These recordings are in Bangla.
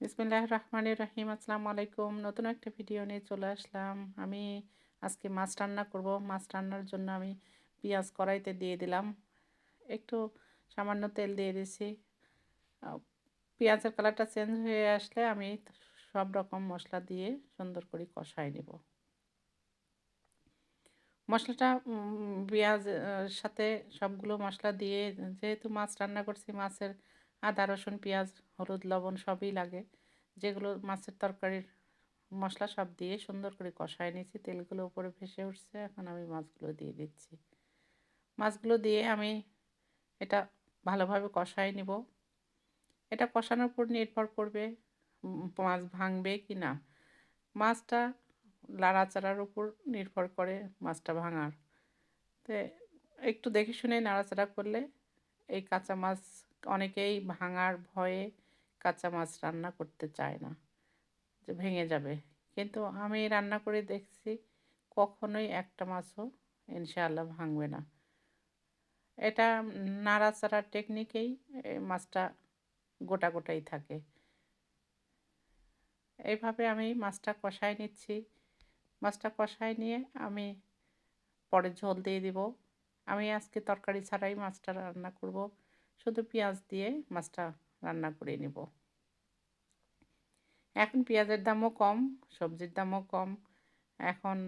বিসমিল্লাহ রহমানির রহিম, আসসালামু আলাইকুম। নতুন একটা ভিডিও নিয়ে চলে আসলাম। আমি আজকে মাছ রান্না করব। মাছ রান্নার জন্য আমি পেঁয়াজ কড়াইতে দিয়ে দিলাম। একটু সামান্য তেল দিয়ে দিছি পেঁয়াজের কালারটা চেঞ্জ হয়ে আসলে আমি সব রকম মশলা দিয়ে সুন্দর করে কষাই নেব। মশলাটা পেঁয়াজ সাথে সবগুলো মশলা দিয়ে যেহেতু মাছ রান্না করছি, মাছের আদা, রসুন, পেঁয়াজ, হলুদ, লবণ সবই লাগে। যেগুলো মাছের তরকারির মশলা সব দিয়ে সুন্দর করে কষায় নিয়েছি। তেলগুলো উপরে ভেসে উঠছে, এখন আমি মাছগুলো দিয়ে দিচ্ছি। মাছগুলো দিয়ে আমি এটা ভালোভাবে কষায় নিব। এটা কষানোর উপর নির্ভর করবে মাছ ভাঙবে কি না। মাছটা লাড়াচাড়ার উপর নির্ভর করে মাছটা ভাঙার। তো একটু দেখে শুনে নাড়াচাড়া করলে এই কাঁচা মাছ অনেকেই ভাঙার ভয়ে কাঁচা মাছ রান্না করতে চায় না, যে ভেঙে যাবে। কিন্তু আমি রান্না করে দেখছি, কখনোই একটা মাছও ইনশাআল্লাহ ভাঙবে না। এটা নাড়াচাড়ার টেকনিকেই মাছটা গোটা গোটাই থাকে। এইভাবে আমি মাছটা কষায় নিচ্ছি। মাছটা কষায় নিয়ে আমি পরে ঝোল দিয়ে দিব। আমি আজকে তরকারি ছাড়াই মাছটা রান্না করব। শুধু পেঁয়াজ দিয়ে মাছটা রান্না করে নিব। এখন পেঁয়াজের দামও কম, সবজির দামও কম। এখন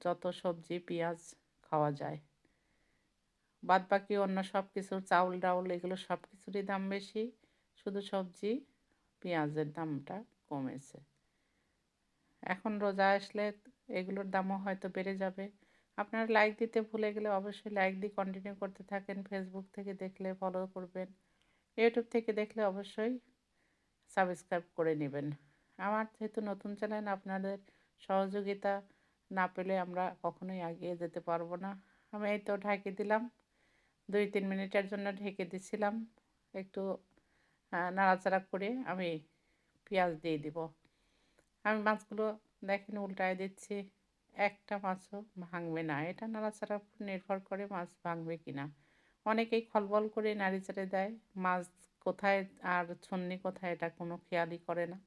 যত সবজি, পেঁয়াজ খাওয়া যায়। বাদ বাকি অন্য সব কিছু চাউল ডাউল, এগুলো সব কিছুরই দাম বেশি। শুধু সবজি, পেঁয়াজের দামটা কমেছে। এখন রোজা আসলে এগুলোর দামও হয়তো বেড়ে যাবে। আপনারা লাইক দিতে ভুলে গেলে অবশ্যই লাইক দিয়ে কন্টিনিউ করতে থাকেন। ফেসবুক থেকে দেখলে ফলো করবেন। ইউটিউব থেকে দেখলে অবশ্যই সাবস্ক্রাইব করে নেবেন। আমার যেহেতু নতুন চ্যানেল আপনাদের সহযোগিতা না পেলে আমরা কখনোই এগিয়ে যেতে পারব না। আমি এই তো ঢাকি দিলাম। দুই তিন মিনিটের জন্য ঢেকে দিছিলাম। একটু নাড়াচাড়া করে আমি পেঁয়াজ দিয়ে দিব। আমি মাছগুলো দেখেন উল্টায় দিচ্ছি। একটা মাছও ভাঙবে না। এটা নাড়াচাড়ার উপর নির্ভর করে মাছ ভাঙবে কি না অনেকেই খলবল করে নাড়ি চাড়ে দেয়। মাছ কোথায় আর ছন্নি কোথায় এটা কোনো খেয়ালই করে না।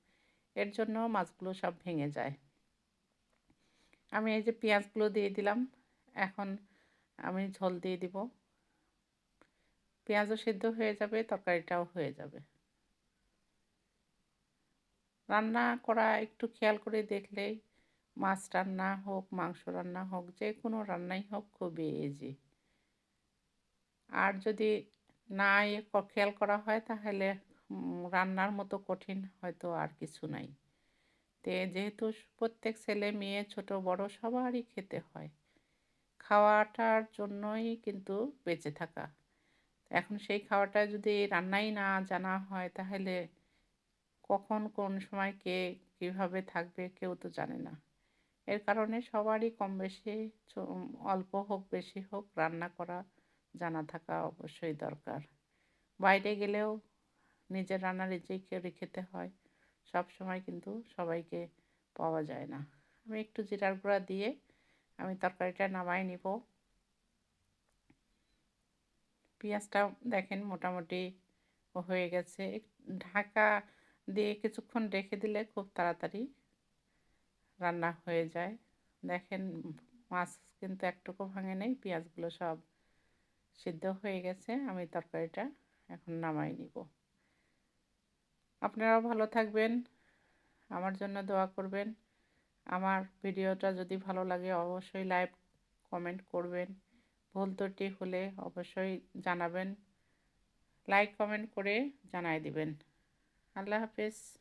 এর জন্য মাছগুলো সব ভেঙে যায়। আমি এই যে পেঁয়াজগুলো দিয়ে দিলাম, এখন আমি ঝোল দিয়ে দিব। পেঁয়াজও সিদ্ধ হয়ে যাবে, তরকারিটাও হয়ে যাবে। রান্না করা একটু খেয়াল করে দেখলেই মাছ রান্না হোক, মাংস রান্না হোক, যে কোনো রান্নাই হোক খুবই ইজি আর যদি না খেয়াল করা হয় তাহলে রান্নার মতো কঠিন হয়তো আর কিছু নাই। তে যেহেতু প্রত্যেক ছেলে মেয়ে, ছোট, বড় সবারই খেতে হয়। খাওয়াটার জন্যই কিন্তু বেঁচে থাকা। এখন সেই খাওয়াটা যদি রান্নাই না জানা হয় তাহলে কখন কোন সময় কে কীভাবে থাকবে কেউ তো জানে না। এর কারণে সবারই কম বেশি অল্প হোক, বেশি হোক, রান্না করা, জানা থাকা অবশ্যই দরকার। বাইরে গেলেও নিজের রান্না নিজেই করে খেতে হয়, সব সময় কিন্তু সবাইকে পাওয়া যায় না। আমি একটু জিরার গুঁড়া দিয়ে আমি তরকারিটা নামাই নিব। পেঁয়াজটা দেখেন মোটামুটি হয়ে গেছে। ঢাকা দিয়ে কিছুক্ষণ রেখে দিলে খুব তাড়াতাড়ি রান্না হয়ে যায়। দেখেন মাছ কিন্তু একটুকু ভাঙে নেই, পেঁয়াজগুলো সব সিদ্ধ হয়ে গেছে, আমি তরকারিটা এখন নামাই নিব। আপনারাও ভালো থাকবেন, আমার জন্য দোয়া করবেন। আমার ভিডিওটা যদি ভালো লাগে অবশ্যই লাইভ কমেন্ট করবেন। ভুল ত্রুটি হলে অবশ্যই জানাবেন, লাইক, কমেন্ট করে জানাই দিবেন। আল্লাহ হাফেজ।